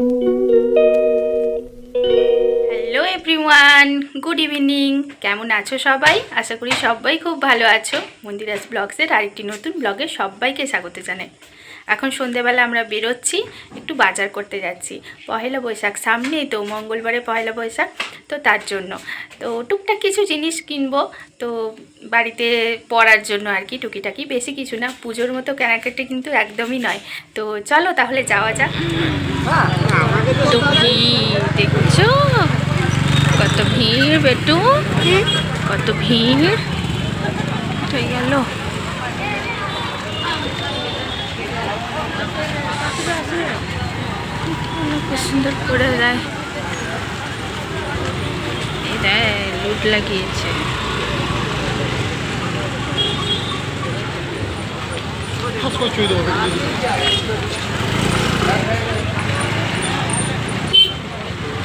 Música everyone good evening কেমন আছো সবাই? আশা করি সবাই খুব ভালো আছো। মন্দিরাস ব্লগসের আরেকটি নতুন ব্লগে সবাইকে স্বাগত জানাই। এখন সন্ধেবেলা আমরা বেরোচ্ছি একটু বাজার করতে যাচ্ছি। পহেলা বৈশাখ সামনেই তো মঙ্গলবারে পহেলা বৈশাখ তো তার জন্য। তো টুকটাক কিছু জিনিস কিনবো তো বাড়িতে পরার জন্য আর কি টুকিটাকি। বেশি কিছু না পুজোর মতো কেনাকাটি কিন্তু একদমই নয়। তো চলো তাহলে যাওয়া যাক। তো ভিড় দেখছ কত বেটু। কত ভিড়। হয়ে গেল। সুন্দর করে দেয়। দেয় লুট লাগিয়েছে।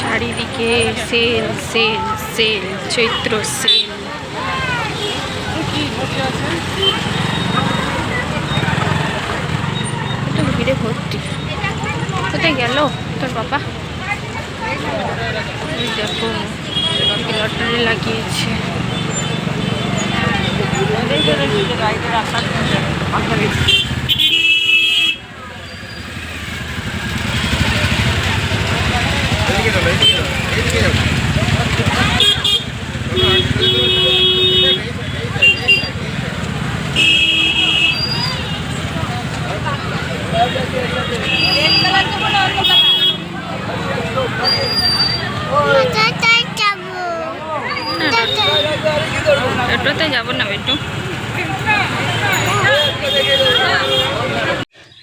চারিদিকে sale sale sale Chaitra sale. একটু ভিড়ে ভর্তি। কোথায় গেল তোর বাবা? দেখো লটারি লাগিয়েছে।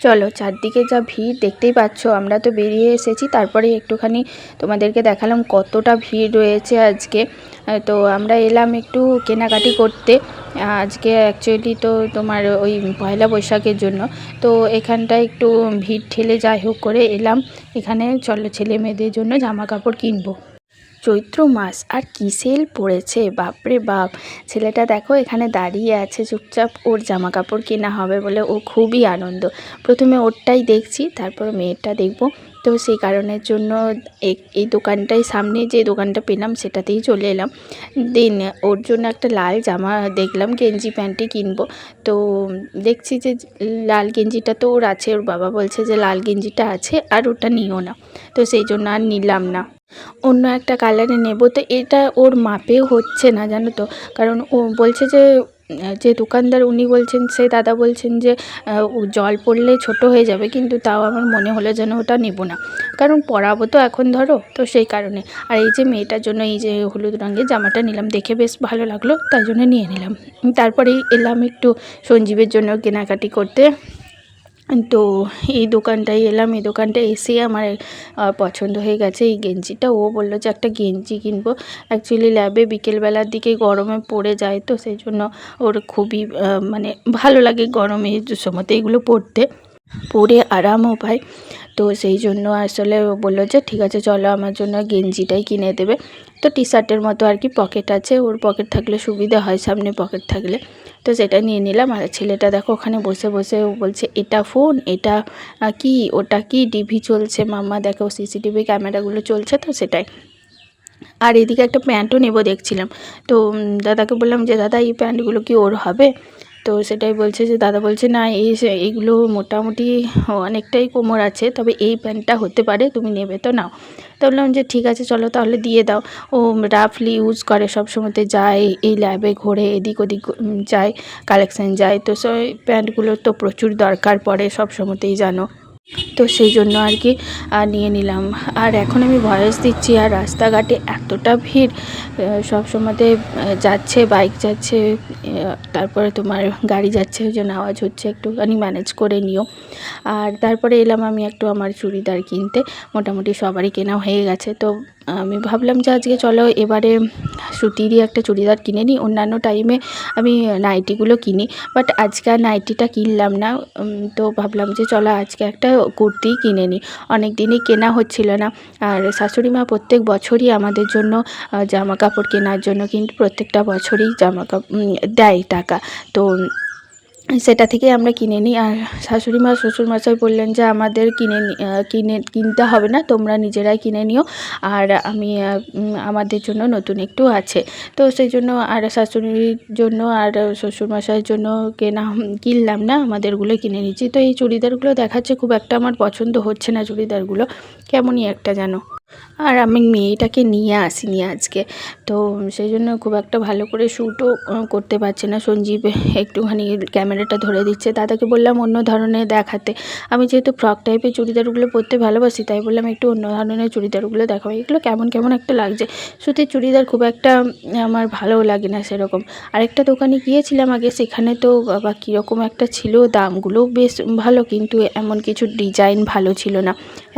চলো, চারদিকে যা ভিড় দেখতেই পাচ্ছ, আমরা তো বেরিয়ে এসেছি, তারপরে একটুখানি তোমাদেরকে দেখালাম কতটা ভিড় রয়েছে আজকে। তো আমরা এলাম একটু কেনাকাটি করতে, আজকে অ্যাকচুয়ালি তো তোমার ওই পয়লা বৈশাখের জন্য। তো এখানটায় একটু ভিড় ঠেলে যাই হোক করে এলাম। এখানে চলো, ছেলে মেয়েদের জন্য জামা কাপড় কিনবো। চৈত্র মাস। আর কি সেল পড়েছে? বাপরে বাপ। ছেলেটা দেখো এখানে দাঁড়িয়ে আছে, চুপচাপ ওর জামা কাপড় কেনা হবে বলে ও খুবই আনন্দ। প্রথমে ওরটাই দেখছি, তারপর মেয়েরটা দেখব। তো সেই কারণের জন্য এই দোকানটাই সামনে যে দোকানটা পেলাম সেটাতেই চলে এলাম। দেন ওর জন্য একটা লাল জামা দেখলাম, গেঞ্জি প্যান্টই কিনবো। তো দেখছি যে লাল গেঞ্জিটা তো ওর আছে, ওর বাবা বলছে যে লাল গেঞ্জিটা আছে আর ওটা নিও না। তো সেই জন্য আর নিলাম না। অন্য একটা কালারে নেব। তো এটা ওর মাপেও হচ্ছে না, জানো তো? কারণ ও বলছে যে যে দোকানদার উনি বলছেন সে দাদা বলছেন যে জল পড়লে ছোট হয়ে যাবে, কিন্তু তাও আমার মনে হলো যেন ওটা নেব না। কারণ পরাবো তো এখন ধরো, তো সেই কারণে। আর এই যে মেয়েটার জন্য এই যে হলুদ রঙের জামাটা নিলাম, দেখে বেশ ভালো লাগল, তাই জন্য নিয়ে নিলাম। তারপরেই এলাম একটু সঞ্জীবের জন্য কেনাকাটি করতে। তো এই দোকানটায় এলাম, এই দোকানটা এসে আমার পছন্দ হয়ে গেছে। এই গেঞ্জিটা ও বলল যে, একটা গেঞ্জি কিনবো। অ্যাকচুয়ালি ল্যাবে বিকেলবেলার দিকে গরমে পড়ে যায় তো, সেই জন্য ওর খুবই মানে ভালো লাগে গরমে সময়তে এগুলো পরতে পরে আরামও পায়। তো সেই জন্য আসলে বলল যে, ঠিক আছে, চলো আমার জন্য গেঞ্জিটাই কিনে দেবে। তো টি শার্টের মতো আর কি পকেট আছে, ওর পকেট থাকলে সুবিধা হয়, সামনে পকেট থাকলে। তো সেটা নিয়ে নিলাম, আর ছেলেটা দেখো ওখানে বসে বসে ও বলছে, এটা ফোন? এটা কি? ওটা কি? টিভি চলছে, মাম্মা দেখো সিসিটিভি ক্যামেরাগুলো চলছে তো সেটাই। আর এদিকে একটা প্যান্টও নেব দেখছিলাম। তো দাদাকে বললাম যে, দাদা, এই প্যান্টগুলো কি ওর হবে? তো সেটাই বলছে যে, দাদা বলছে, না, এই এইগুলো মোটামুটি অনেকটাই কোমর আছে, তবে এই প্যান্টটা হতে পারে, তুমি নেবে, তো নাও। তো বললাম যে, ঠিক আছে, চলো তাহলে দিয়ে দাও। ও রাফলি ইউজ করে সব সময়তে, যায় এই ল্যাবে ঘোরে, এদিক ওদিক যায় কালেকশান যায়। তো সেই প্যান্টগুলোর তো প্রচুর দরকার পড়ে, সব সময়তেই জানো। তো সেই জন্য আর কি নিয়ে নিলাম। আর এখন আমি ভয়েস দিচ্ছি, আর রাস্তাঘাটে এতটা ভিড় সব সময়তে যাচ্ছে, বাইক যাচ্ছে তারপরে তোমার গাড়ি যাচ্ছে, ওই জন্য আওয়াজ হচ্ছে, একটুখানি ম্যানেজ করে নিও। আর তারপরে এলাম আমি একটু আমার চুড়িদার কিনতে, মোটামুটি সবারই কেনা হয়ে গেছে। তো আমি ভাবলাম যে আজকে চলো এবারে সুতিরই একটা চুড়িদার কিনে নিই। অন্যান্য টাইমে আমি নাইটিগুলো কিনি বাট আজকে আর নাইটিটা কিনলাম না। তো ভাবলাম যে চলো আজকে একটা কুর্তি কিনে নিই। অনেক দিনই কেনা হচ্ছিল না। আর শাশুড়ি মা প্রত্যেক বছরই আমাদের জন্য জামা কাপড় কেনার জন্য কিন্তু প্রত্যেকটা বছরই জামা কাপড় দেয় টাকা। তো সেটা থেকে আমরা কিনে নিই। আর শাশুড়ি মা, শ্বশুরমশাই বললেন যে, আমাদের কিনে কিনে, কিনতে হবে না, তোমরা নিজেরাই কিনে নিও। আর আমি আমাদের জন্য নতুন একটু আছে। তো সেই জন্য আর শাশুড়ির জন্য আর শ্বশুরমশাইয়ের জন্য কেনা, কিনলাম না, আমাদেরগুলো কিনে নিচ্ছি। তো এই চুড়িদারগুলো দেখাচ্ছে, খুব একটা আমার পছন্দ হচ্ছে না চুড়িদারগুলো। কেমনই একটা জানো আর আমি মেয়েটাকে নিয়ে আসিনি আজকে। তো সেই জন্য খুব একটা ভালো করে শ্যুটও করতে পারছে না। সঞ্জীব একটুখানি ক্যামেরাটা ধরে দিচ্ছে। দাদাকে বললাম অন্য ধরনের দেখাতে। আমি যেহেতু ফ্রক টাইপের চুড়িদারগুলো পরতে ভালোবাসি, তাই বললাম একটু অন্য ধরনের চুড়িদারগুলো দেখাবো এগুলো কেমন কেমন একটা লাগছে। সুতির চুড়িদার খুব একটা আমার ভালো লাগে না সেরকম। আরেকটা দোকানে গিয়েছিলাম আগে, সেখানে তো বাবা কীরকম একটা ছিল, দামগুলোও বেশ ভালো, কিন্তু এমন কিছু ডিজাইন ভালো ছিল না।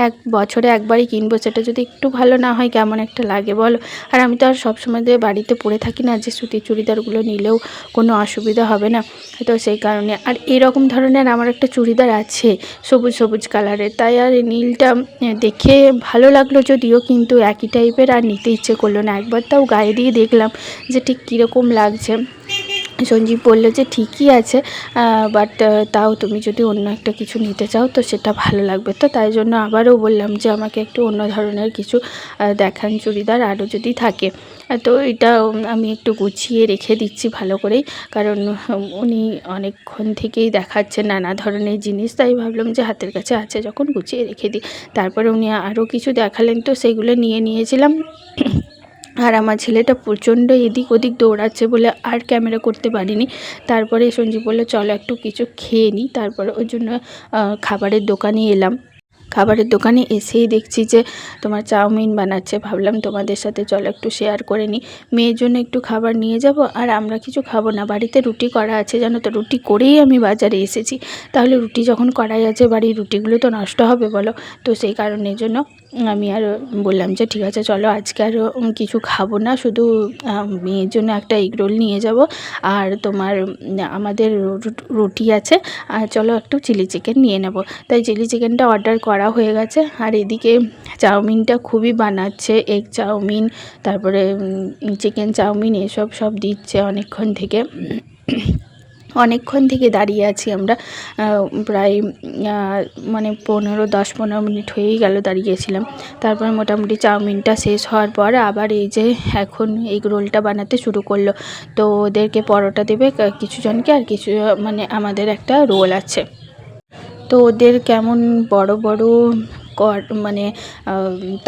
এক বছরে একবারই কিনবো, সেটা যদি একটু ভালো না হয় কেমন একটা লাগে, বলো। আর আমি তো আর সবসময় দিয়ে বাড়িতে পরে থাকি না, যে সুতির চুড়িদারগুলো নিলেও কোনো অসুবিধা হবে না। তো সেই কারণে, আর এরকম ধরনের আমার একটা চুড়িদার আছে, সবুজ সবুজ কালারের। তাই আর নীলটা দেখে ভালো লাগল যদিও, কিন্তু একই টাইপের আর নিতে ইচ্ছে করল না। একবার তাও গায়ে দিয়ে দেখলাম যে ঠিক কীরকম লাগছে। সঞ্জীব বলল যে ঠিকই আছে বাট তাও তুমি যদি অন্য একটা কিছু নিতে চাও তো সেটা ভালো লাগবে। তো তাই জন্য আবারও বললাম যে আমাকে একটু অন্য ধরনের কিছু দেখান চুড়িদার আরও যদি থাকে। তো এটা আমি একটু গুছিয়ে রেখে দিচ্ছি ভালো করেই, কারণ উনি অনেকক্ষণ থেকেই দেখাচ্ছে নানা ধরনের জিনিস, তাই ভাবলাম যে হাতের কাছে আছে যখন গুছিয়ে রেখে দিই। তারপরে উনি আরও কিছু দেখালেন, তো সেগুলো নিয়ে নিয়েছিলাম। আর আমার ছেলেটা প্রচণ্ড এদিক ওদিক দৌড়াচ্ছে বলে আর ক্যামেরা করতে পারিনি। তারপরে সঞ্জীব বলল, চলো একটু কিছু খেয়ে নিই তারপরে ওই জন্য খাবারের দোকানে এলাম। খাবারের দোকানে এসেই দেখছি যে তোমার চাউমিন বানাচ্ছে। ভাবলাম তোমাদের সাথে চলো একটু শেয়ার করে নিই মেয়ের জন্য একটু খাবার নিয়ে যাব আর আমরা কিছু খাব না। বাড়িতে রুটি করা আছে, জানো তো? রুটি করেই আমি বাজারে এসেছি। তাহলে রুটি যখন করাই আছে, বাড়ির রুটিগুলো তো নষ্ট হবে বলো? তো সেই কারণের জন্য আমি আর বললাম যে ঠিক আছে চলো আজকে আর উম, কিছু খাব না শুধু মেয়ের জন্য একটা এগ রোল নিয়ে যাব। আর তোমার আমাদের রুটি আছে আর চলো একটু চিলি চিকেন নিয়ে নেব। তাই চিলি চিকেনটা অর্ডার করা হয়ে গেছে। আর এদিকে চাউমিনটা খুবই বানাচ্ছে এগ চাউমিন তারপরে চিকেন চাউমিন এসব সব দিচ্ছে অনেকক্ষণ থেকে। অনেকক্ষণ থেকে দাঁড়িয়ে আছি আমরা। প্রায় মানে পনেরো, দশ, পনেরো মিনিট হয়েই গেল দাঁড়িয়েছিলাম তারপর মোটামুটি চাউমিনটা শেষ হওয়ার পর আবার এই যে এখন এগ রোলটা বানাতে শুরু করল। তো ওদেরকে পরোটা দেবে কিছু জনকে আর কিছু মানে আমাদের একটা রোল আছে। তো ওদের কেমন বড় বড় মানে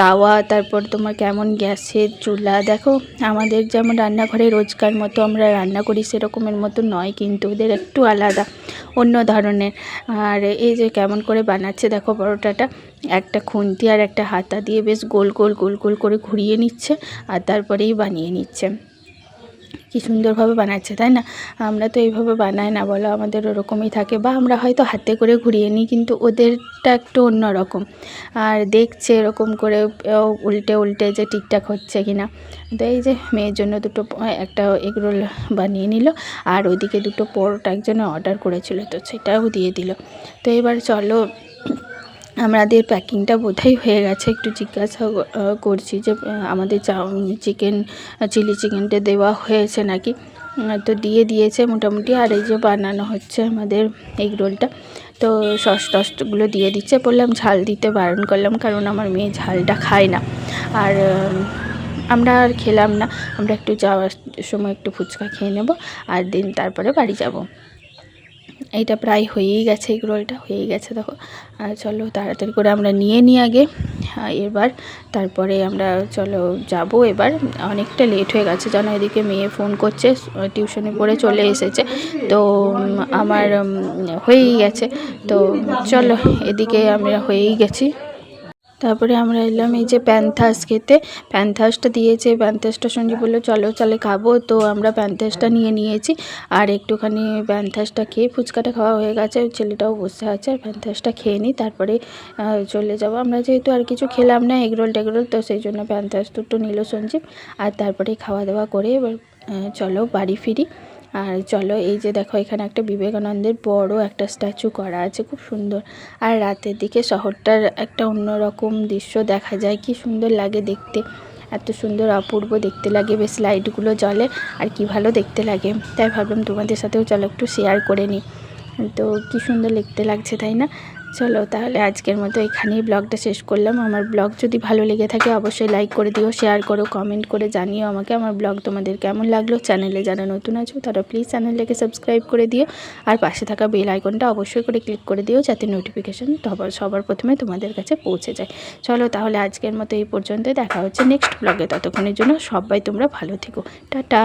তাওয়া, তারপর তোমার কেমন গ্যাসের চুলা, দেখো, আমাদের যেমন রান্নাঘরে রোজকার মতো আমরা রান্না করি সেরকমের মতো নয়, কিন্তু ওদের একটু আলাদা, অন্য ধরনের। আর এই যে কেমন করে বানাচ্ছে, দেখো পরোটাটা, একটা খুন্তি আর একটা হাতা দিয়ে বেশ গোল গোল গোল গোল করে ঘুরিয়ে নিচ্ছে, আর তারপরেই বানিয়ে নিচ্ছে। কি সুন্দরভাবে বানাচ্ছে, তাই না? আমরা তো এইভাবে বানাই না বলো, আমাদের ওরকমই থাকে। বা আমরা হয়তো হাতে করে ঘুরিয়ে নিই, কিন্তু ওদেরটা একটু অন্য রকম আর দেখছে এরকম করে উল্টে উল্টে যে ঠিকঠাক হচ্ছে কি না তো এই যে মেয়ের জন্য দুটো একটা এগরোল বানিয়ে নিল, আর ওদিকে দুটো পরোটা একজনে অর্ডার করেছিল, তো সেটাও দিয়ে দিল। তো এবার চলো আমাদের প্যাকিংটা বোধহয় হয়ে গেছে। একটু জিজ্ঞাসা করছি যে আমাদের চাউ চিকেন, চিলি চিকেনটা দেওয়া হয়েছে নাকি? তো দিয়ে দিয়েছে মোটামুটি। আর এই যে বানানো হচ্ছে আমাদের এগ রোলটা, তো সস টসগুলো দিয়ে দিচ্ছে। বললাম ঝাল দিতে বারণ করলাম, কারণ আমার মেয়ে ঝালটা খায় না। আর আমরা আর খেলাম না। আমরা একটু যাওয়ার সময় একটু ফুচকা খেয়ে নেব, আর দিন তারপরে বাড়ি যাব। এইটা প্রায় হয়েই গেছে এগ রোলটা হয়েই গেছে, দেখো। আর চলো তাড়াতাড়ি করে আমরা নিয়ে নিই আগে। এবার তারপরে আমরা চলো যাব এবার। অনেকটা লেট হয়ে গেছে যেন এদিকে মেয়ে ফোন করছে টিউশনে পড়ে চলে এসেছে। তো আমার হয়েই গেছে। তো চলো এদিকে আমরা হয়েই গেছি। তারপরে আমরা এলাম এই যে প্যান্থাস খেতে। প্যান্থাসটা দিয়েছে, প্যান্থাসটা সঞ্জীব বলল, চলো, চলে খাব। তো আমরা প্যান্থাসটা নিয়ে নিয়েছি। আর একটুখানি প্যান্থাসটা খেয়ে ফুচকাটা খাওয়া হয়ে গেছে। ওই ছেলেটাও বসে আছে, আর প্যান্থাসটা খেয়ে নিই তারপরে চলে যাব। আমরা যেহেতু আর কিছু খেলাম না, এগরোল টেগরোল, তো সেই জন্য প্যান্থাস দুটো নিল সঞ্জীব। আর তারপরে খাওয়া দাওয়া করে এবার চলো বাড়ি ফিরি। আর চলো, এই যে দেখো, এখানে একটা বিবেকানন্দের বড় একটা স্ট্যাচু করা আছে, খুব সুন্দর। আর রাতের দিকে শহরটার একটা অন্যরকম দৃশ্য দেখা যায়, কি সুন্দর লাগে দেখতে। এত সুন্দর অপূর্ব দেখতে লাগে, বেশ লাইটগুলো জলে আর কি ভালো দেখতে লাগে। তাই ভাবলাম তোমাদের সাথেও চলো একটু শেয়ার করে নিই। তো কি সুন্দর লিখতে লাগছে, তাই না? চলো তাহলে আজকের মতো এখানেই ব্লগটা শেষ করলাম। আমার ব্লগ যদি ভালো লেগে থাকে অবশ্যই লাইক করে দিও শেয়ার করো কমেন্ট করে জানিও আমাকে। আমার ব্লগ তোমাদের কেমন লাগল চ্যানেলে যারা নতুন আছো তারা প্লিজ চ্যানেলটাকে সাবস্ক্রাইব করে দিও। আর পাশে থাকা বেল আইকনটা অবশ্যই করে ক্লিক করে দিও যাতে নোটিফিকেশান সবার প্রথমে তোমাদের কাছে পৌঁছে যায়। চলো তাহলে আজকের মতো এই পর্যন্ত দেখা হচ্ছে নেক্সট ব্লগে ততক্ষণের জন্য সবাই তোমরা ভালো থেকো। টাটা!